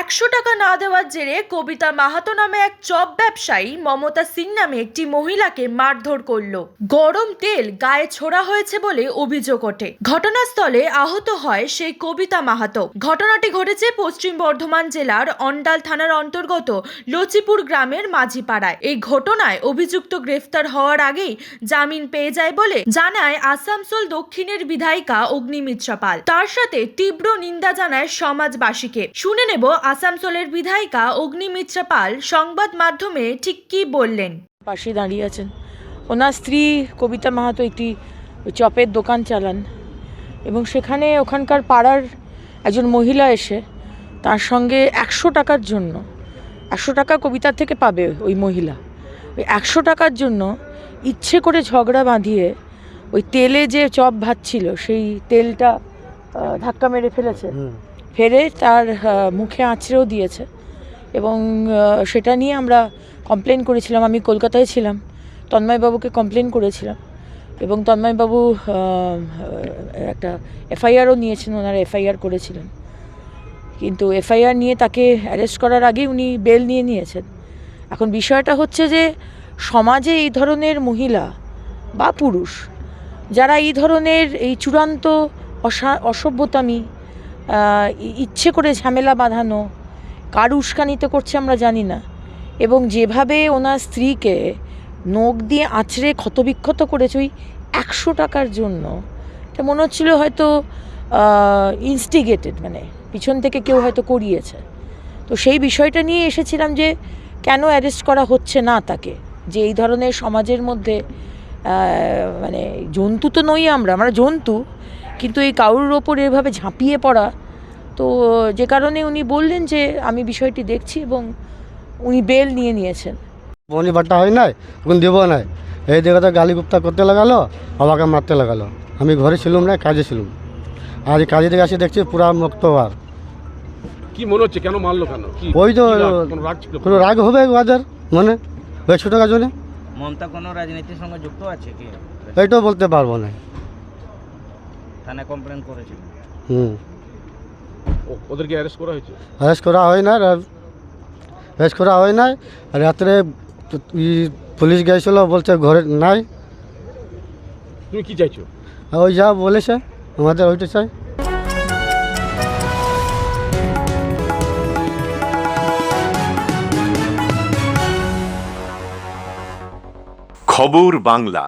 একশো টাকা না দেওয়ার জেরে কবিতা মাহাতো নামে এক চপ ব্যবসায়ী মমতা সিং নামে একটি মহিলাকে মারধর করল। গরম তেল গায়ে ছোড়া হয়েছে বলে অভিযোগ ওঠে। ঘটনাস্থলে আহত হয় সেই কবিতা মাহাতো। ঘটনাটি ঘটেছে পশ্চিম বর্ধমান জেলার অন্ডাল থানার অন্তর্গত লচিপুর গ্রামের মাঝিপাড়ায়। এই ঘটনায় অভিযুক্ত গ্রেফতার হওয়ার আগেই জামিন পেয়ে যায় বলে জানায় আসানসোল দক্ষিণের বিধায়িকা অগ্নিমিত্রা পাল তার সাথে তীব্র নিন্দা জানায় সমাজবাসীকে। শুনে নেব আসানসোলের বিধায়িকা অগ্নিমিত্রা পাল সংবাদ মাধ্যমে ঠিক কি বললেন? পাশে দাঁড়িয়ে আছেন। ওনার স্ত্রী কবিতা মাহাতো একটি চপের দোকান চালান এবং সেখানে ওখানকার পাড়ার একজন মহিলা এসে তার সঙ্গে একশো টাকার জন্য একশো টাকা কবিতার থেকে পাবে ওই মহিলা। ওই একশো টাকার জন্য ইচ্ছে করে ঝগড়া বাঁধিয়ে ওই তেলে যে চপ ভাজছিল সেই তেলটা ধাক্কা মেরে ফেলেছে। ফেরে তার মুখে আঁচড়েও দিয়েছে। এবং সেটা নিয়ে আমরা কমপ্লেন করেছিলাম। আমি কলকাতায় ছিলাম। তন্ময়বাবুকে কমপ্লেন করেছিলাম। এবং তন্ময়বাবু একটা এফআইআরও নিয়েছেন। ওনারা এফআইআর করেছিলেন। কিন্তু এফআইআর নিয়ে তাকে অ্যারেস্ট করার আগে উনি বেল নিয়ে নিয়েছেন। এখন বিষয়টা হচ্ছে যে, সমাজে এই ধরনের মহিলা বা পুরুষ, যারা এই ধরনের এই চূড়ান্ত অসা, অসভ্যতামি ইচ্ছে করে ঝামেলা বাঁধানো, কার উস্কানিতে করছে আমরা জানি না। এবং যেভাবে ওনার স্ত্রীকে নখ দিয়ে আঁচড়ে ক্ষতবিক্ষত করেছে ওই একশো টাকার জন্য, এটা মনে হচ্ছিল হয়তো ইনস্টিগেটেড মানে পিছন থেকে কেউ হয়তো করিয়েছে। তো সেই বিষয়টা নিয়ে এসেছিলাম যে কেন অ্যারেস্ট করা হচ্ছে না তাকে? যে এই ধরনের সমাজের মধ্যে মানে জন্তু তো নই আমরা আমরা জন্তু। কিন্তু এই কারুর ওপর এভাবে ঝাঁপিয়ে পড়া তো যে কারণে উনি বললেন যে আমি বিষয়টি দেখছি এবং উনি বেল নিয়ে নিয়েছেন। বনি বাটা হয় নাই? ওখানে দেবো নাই? এই দিকে তো গালি গুপ্তা করতে লাগালো আমাকে মারতে লাগালো। আমি ঘরে ছিলাম না কাজে ছিলাম। আজ কাজে থেকে আসি দেখছি পুরা মুক্তবার কি মনে হচ্ছে? কেন মারলো কেন? ওই তো কোনো রাগ ছিল? কোনো রাগ হবে ওদের মনে? ওই ছোটো কাজ মমতা কোনো রাজনীতির সঙ্গে যুক্ত আছে কি? এইটাও বলতে পারব না। থানায় কমপ্লেন করেছিল। হুম। ওদেরকে অ্যারেস্ট করা হয়েছে? অ্যারেস্ট করা হয় না অ্যারেস্ট করা হয় নাই রাত্রে ই পুলিশ গিয়েছিল বলছে ঘরে নাই। তুমি কি চাইছো? আর ওই যা বলেছে আমাদের ওইটা চাই। খবর বাংলা।